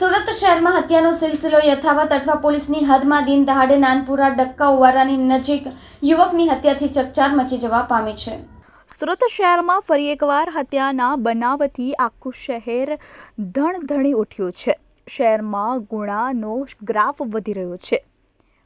સુરત શહેરમાં હત્યાનો સિલસિલો યથાવત અઠવા પોલીસની હદમાં દિન દહાડે નાનપુરા ડક્કા ઉવારાની નજીક યુવકની હત્યાથી ચકચાર મચી જવા પામી છે. સુરત શહેરમાં ફરી એકવાર હત્યાના બનાવથી આખું શહેર ધણધણી ઉઠ્યું છે. શહેરમાં ગુણાનો ગ્રાફ વધી રહ્યો છે.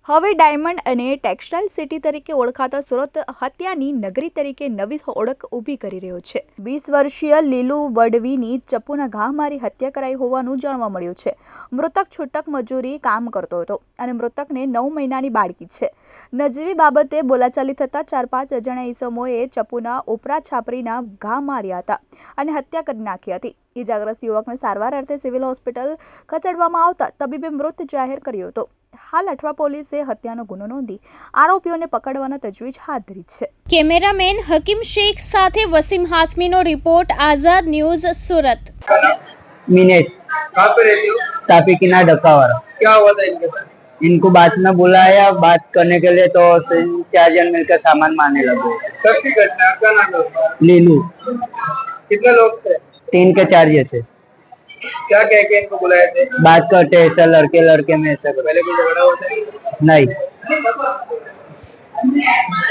હવે ડાયમંડ અને ટેક્સટાઇલ સિટી તરીકે ઓળખાતા સુરત હત્યાની નગરી તરીકે નવી ઓળખ ઊભી કરી રહ્યો છે. વીસ વર્ષીય લીલુ વડવીની ચપ્પુના ઘા મારી હત્યા કરાઈ હોવાનું જાણવા મળ્યું છે. મૃતક છૂટક મજૂરી કામ કરતો હતો અને મૃતકને નવ મહિનાની બાળકી છે. નજીવી બાબતે બોલાચાલી થતાં ચાર પાંચ અજાણ્યા ઈસમોએ ચપ્પુના ઉપરા છાપરીના ઘા માર્યા હતા અને હત્યા કરી નાખી હતી. ઈજાગ્રસ્ત યુવકને સારવાર અર્થે સિવિલ હોસ્પિટલ ખસેડવામાં આવતા તબીબે મૃત જાહેર કર્યો હતો. હાલ અઠવા પોલીસે હત્યાનો ગુનો નોંધી આરોપીઓને પકડવાના તજવીજ હાથ ધરી છે કેમેરામેન હકીમ શેખ સાથે વસીમ હાસમીનો રિપોર્ટ આઝાદ ન્યૂઝ સુરત मिनेश कहाँ पे रहती हो तापी किनार डक्का वाला क्या हुआ था इनके साथ इनको बात में बुलाया बात करने के लिए तो तीन चार जन मिलकर सामान मारने लगे कब की घटना है? आपका नाम है लीलू कितने लोग थे तीन के चार जैसे क्या कह के इनको बुलाए थे? बात करते ऐसा लड़के लड़के में ऐसा करो। पहले कोई झगड़ा होता है नहीं।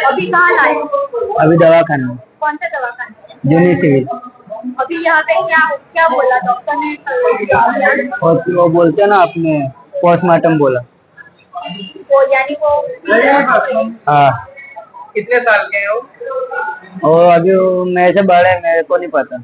अभी कहाँ लाए? अभी दवाखाना। में, कौन सा दवाखाना? जूनी सिविल। अभी यहाँ पे क्या क्या बोला? डॉक्टर ने कल और वो बोलते ना आपने पोस्टमार्टम बोला। वो यानी वो हाँ। कितने साल के हैं वो? और अभी मेरे से बड़े मेरे को नहीं पता।